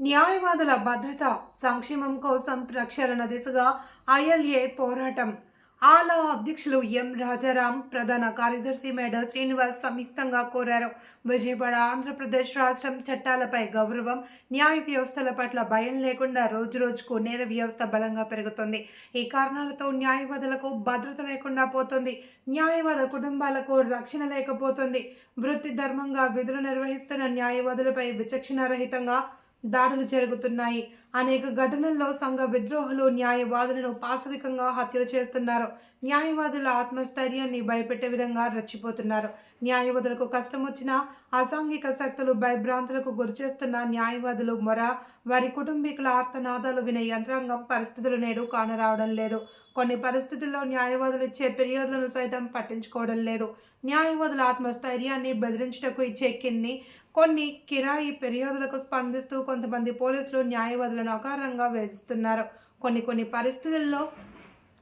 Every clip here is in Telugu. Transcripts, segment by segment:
న్యాయవాదుల భద్రత సంక్షేమం కోసం ప్రక్షాళన దిశగా ఐఎల్ఏ పోరాటం. ఆలా అధ్యక్షులు ఎం రాజారాం ప్రధాన కార్యదర్శి మేడ శ్రీనివాస్ సంయుక్తంగా కోరారు. విజయవాడ ఆంధ్రప్రదేశ్ రాష్ట్రం చట్టాలపై గౌరవం న్యాయ వ్యవస్థల పట్ల భయం లేకుండా రోజు రోజుకు నేర వ్యవస్థ బలంగా పెరుగుతుంది. ఈ కారణాలతో న్యాయవాదులకు భద్రత లేకుండా పోతుంది. న్యాయవాద కుటుంబాలకు రక్షణ లేకపోతుంది. వృత్తి ధర్మంగా విధులు నిర్వహిస్తున్న న్యాయవాదులపై విచక్షణారహితంగా దాడులు జరుగుతున్నాయి. అనేక ఘటనల్లో సంఘ విద్రోహులు న్యాయవాదులను పాశవికంగా హత్యలు చేస్తున్నారు. న్యాయవాదుల ఆత్మస్థైర్యాన్ని భయపెట్టే విధంగా రెచ్చిపోతున్నారు. న్యాయవాదులకు కష్టం వచ్చినా అసాంఘిక శక్తులు భయభ్రాంతులకు గురిచేస్తున్న న్యాయవాదులు మొర వారి కుటుంబీకుల ఆర్తనాదాలు వినే యంత్రాంగం పరిస్థితులు నేడు కానరావడం లేదు. కొన్ని పరిస్థితుల్లో న్యాయవాదులు ఇచ్చే ఫిర్యాదులను సైతం పట్టించుకోవడం లేదు. న్యాయవాదుల ఆత్మస్థైర్యాన్ని బెదిరించుటకు ఇచ్చే కిన్ని కొన్ని కిరాయి ఫిర్యాదులకు స్పందిస్తూ కొంతమంది పోలీసులు న్యాయవాదులను అకారంగా వేధిస్తున్నారు. కొన్ని కొన్ని పరిస్థితుల్లో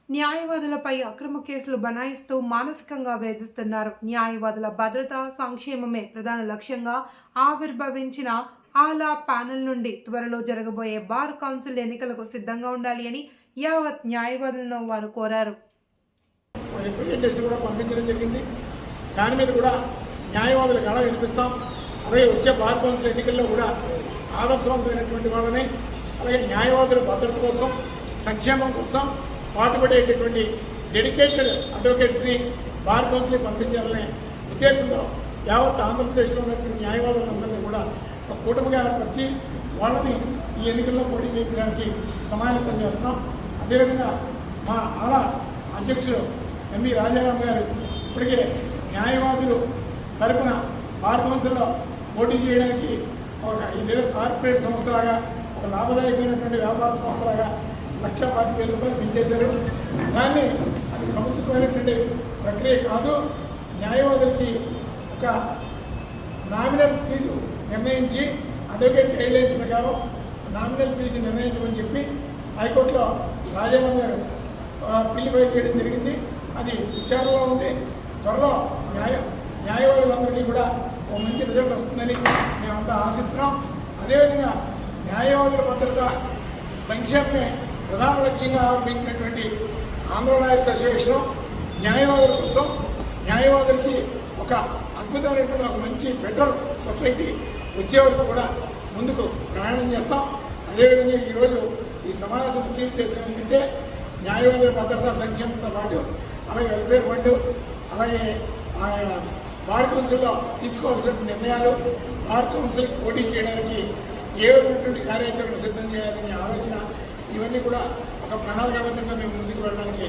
న్యాయవాదులపై అక్రమ కేసులు బనాయిస్తూ మానసికంగా వేధిస్తున్నారు. న్యాయవాదుల భద్రత సంక్షేమమే ప్రధాన లక్ష్యంగా ఆవిర్భవించిన ఆలా ప్యానెల్ నుండి త్వరలో జరగబోయే బార్ కౌన్సిల్ ఎన్నికలకు సిద్ధంగా ఉండాలి అని యావత్ న్యాయవాదులను వారు కోరారు. కూడా దాని మీద కూడా న్యాయవాదులకు అలా వినిపిస్తాం. అదే వచ్చే బార్ కౌన్సిల్ ఎన్నికల్లో కూడా ఆదర్శవంతమైనటువంటి వాళ్ళని అలాగే న్యాయవాదుల భద్రత కోసం సంక్షేమం కోసం పాటుపడేటటువంటి డెడికేటెడ్ అడ్వకేట్స్ని బార్ కౌన్సిల్కి పంపించాలనే ఉద్దేశంతో యావత్ ఆంధ్రప్రదేశ్లో ఉన్నటువంటి న్యాయవాదులందరినీ కూడా ఒక కూటమిగా ఏర్పరిచి వాళ్ళని ఈ ఎన్నికల్లో పోటీ చేయించడానికి సమాయత్తం చేస్తున్నాం. అదేవిధంగా మా ఆలా అధ్యక్షుడు ఎంవి రాజారాం గారు ఇప్పటికే న్యాయవాదులు తరపున బార్ కౌన్సిల్లో పోటీ చేయడానికి ఒక ఇదేదో కార్పొరేట్ సంస్థలాగా ఒక లాభదాయకమైనటువంటి వ్యాపార సంస్థలాగా లక్ష పాతి వేల రూపాయలు పెంచేశారు దాన్ని అది సముచితమైనటువంటి ప్రక్రియ కాదు. న్యాయవాదులకి ఒక నామినల్ ఫీజు నిర్ణయించి అడ్వకేట్ గైడ్లైన్స్ ప్రకారం నామినల్ ఫీజు నిర్ణయించమని చెప్పి హైకోర్టులో రాజారాం గారు పిల్లి ఫైల్ చేయడం జరిగింది. అది విచారణలో ఉంది. త్వరలో న్యాయ న్యాయవాదులందరికీ కూడా ఓ మంచి రిజల్ట్ వస్తుందని మేమంతా ఆశిస్తున్నాం. అదేవిధంగా న్యాయవాదుల భద్రత సంక్షేమమే ప్రధాన లక్ష్యంగా ఆరంభించినటువంటి ఆంధ్ర లాయర్స్ అసోసియేషన్ న్యాయవాదుల కోసం న్యాయవాదులకి ఒక అద్భుతమైనటువంటి ఒక మంచి బెటర్ సొసైటీ వచ్చే వరకు కూడా ముందుకు ప్రయాణం చేస్తాం. అదేవిధంగా ఈరోజు ఈ సమావేశం ముఖ్య ఉద్దేశం ఏంటంటే న్యాయవాదుల భద్రతా సంక్షేమంతో పాటు అలాగే వెల్ఫేర్ ఫండ్ అలాగే ఆ బార్ కౌన్సిల్లో తీసుకోవాల్సిన నిర్ణయాలు బార్ కౌన్సిల్ పోటీ చేయడానికి ఏ విధమైనటువంటి కార్యాచరణ సిద్ధం చేయాలనే ఆలోచన ఇవన్నీ కూడా ఒక ప్రణాళికాబద్ధంగా మేము ముందుకు వెళ్ళడానికి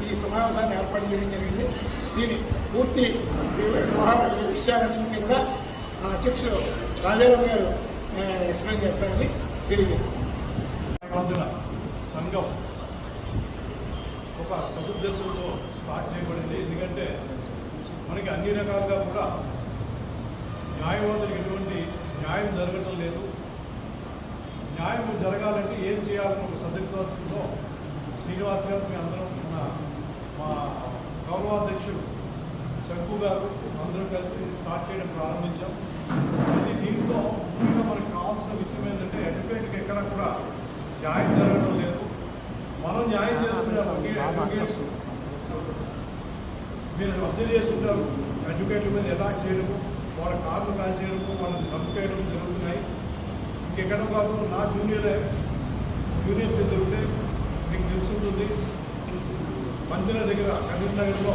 ఈ సమావేశాన్ని ఏర్పాటు చేయడం జరిగింది. దీని పూర్తి వ్యవహార విషయాలన్నింటినీ కూడా అధ్యక్షులు రాజారాం గారు ఎక్స్ప్లెయిన్ చేస్తారని తెలియజేస్తాను సంఘం ఒక సదుద్దేశంతో స్టార్ట్ చేయబడింది. ఎందుకంటే మనకి అన్ని రకాలుగా కూడా న్యాయవాదులకు ఎటువంటి న్యాయం జరగటం లేదు. న్యాయం జరగాలంటే ఏం చేయాలని ఒక సదుద్దేశంతో శ్రీనివాస్ గారు మీ అందరం మన మా గౌరవాధ్యక్షుడు శంకు గారు అందరం కలిసి స్టార్ట్ చేయడం ప్రారంభించాం. దీంతో ముఖ్యంగా మనకు కావాల్సిన విషయం ఏంటంటే అడ్వకేట్కి ఎక్కడ కూడా న్యాయం జరగడం లేదు. మనం న్యాయం చేస్తున్న అడ్వకేట్స్ మీరు రద్దు చేస్తుంటారు అడ్వకేట్ల మీద ఎలా చేయడము వాళ్ళ కార్లు కాల్ చేయడము వాళ్ళని చంపేయడం జరుగుతుంది. ఇంకెక్కడ కాదు నా జూనియరే. జూనియర్స్ జరుగుతే మీకు తెలుసుంటుంది. మందిర దగ్గర కరీంనగర్లో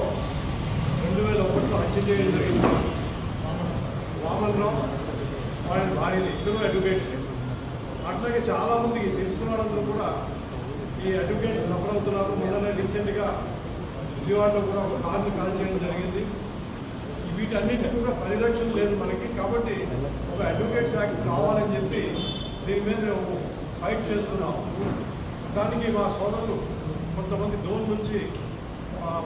రెండు వేల ఒకటిలో హత్య చేయడం జరిగింది. వామన్ రావు వాళ్ళ భార్యని ఇద్దరు అడ్వకేట్ అట్లాగే చాలామందికి తెలిసిన వాళ్ళందరూ కూడా ఈ అడ్వకేట్ సఫర్ అవుతున్నారు. మొన్ననే రీసెంట్గా విజయవాడలో కూడా ఒక కార్ని కాల్ చేయడం జరిగింది. వీటన్నిటికీ కూడా పరిరక్షణ లేదు మనకి. కాబట్టి ఒక అడ్వకేట్ శాఖ కావాలని చెప్పి దీని మీద మేము ఫైట్ చేస్తున్నాం దానికి మా సోదరులు కొంతమంది దోన్ నుంచి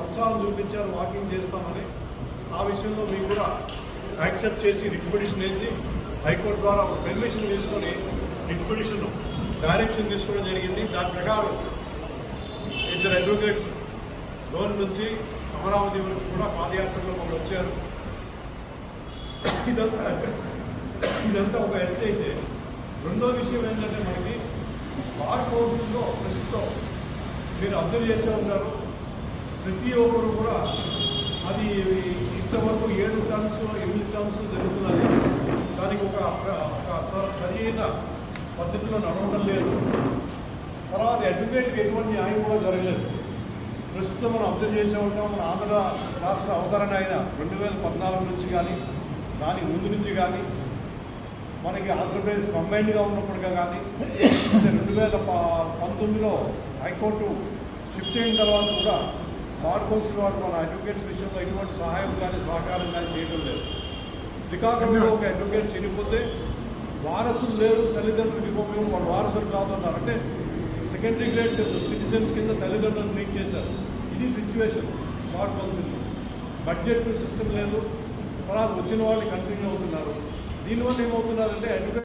ఉత్సాహం చూపించారు వాకింగ్ చేస్తామని. ఆ విషయంలో మీకు కూడా యాక్సెప్ట్ చేసి రిక్వెడిషన్ వేసి హైకోర్టు ద్వారా ఒక పెర్మిషన్ తీసుకొని రిక్వెడిషన్ డైరెక్షన్ తీసుకోవడం జరిగింది. దాని ప్రకారం ఇద్దరు అడ్వకేట్స్ లోన్ నుంచి అమరావతి వరకు కూడా పాదయాత్రలో వాళ్ళు వచ్చారు. ఇదంతా ఇదంతా ఒక ఎత్తు అయితే రెండో విషయం ఏంటంటే మనకి బార్ కౌన్సిల్లో ప్రస్తుతం మీరు అబ్జర్వ్ చేసే ఉంటారు. ప్రతి ఒక్కరు కూడా అది ఇంతవరకు ఏడు టర్మ్స్ ఎనిమిది టర్మ్స్ జరుగుతున్నది. దానికి ఒక ఒక సరైన పద్ధతిలో నడవడం లేదు. తర్వాత అడ్వకేట్కి ఎటువంటి న్యాయం కూడా జరగలేదు. ప్రస్తుతం మనం అబ్జర్వ్ చేసే ఉంటాం. మన ఆంధ్ర రాష్ట్ర అవతరణ అయిన రెండు వేల పద్నాలుగు నుంచి కానీ దాని ముందు నుంచి కానీ మనకి ఆంధ్రప్రదేశ్ కంబైన్డ్గా ఉన్నప్పటిగా కానీ రెండు వేల పంతొమ్మిదిలో హైకోర్టు షిఫ్ట్ అయిన తర్వాత కూడా బార్ కౌన్సిల్ వారు మన అడ్వకేట్స్ విషయంలో ఎటువంటి సహాయం కానీ సహకారం కానీ చేయడం లేదు. శ్రీకాకుళంలో ఒక అడ్వకేట్ చనిపోతే వారసులు లేరు తల్లిదండ్రులు ఇవ్వమేమో వాళ్ళ వారసులు కాదు అన్నారు అంటే సెకండరీ గ్రేడ్ సిటిజన్స్ కింద తల్లిదండ్రులు ట్రీట్ చేశారు. ఇది situation bar council budget system లేదు. తర్వాత వచ్చిన వాళ్ళు కంటిన్యూ అవుతున్నారు. దీనివల్ల ఏమవుతున్నారంటే అడ్వకేట్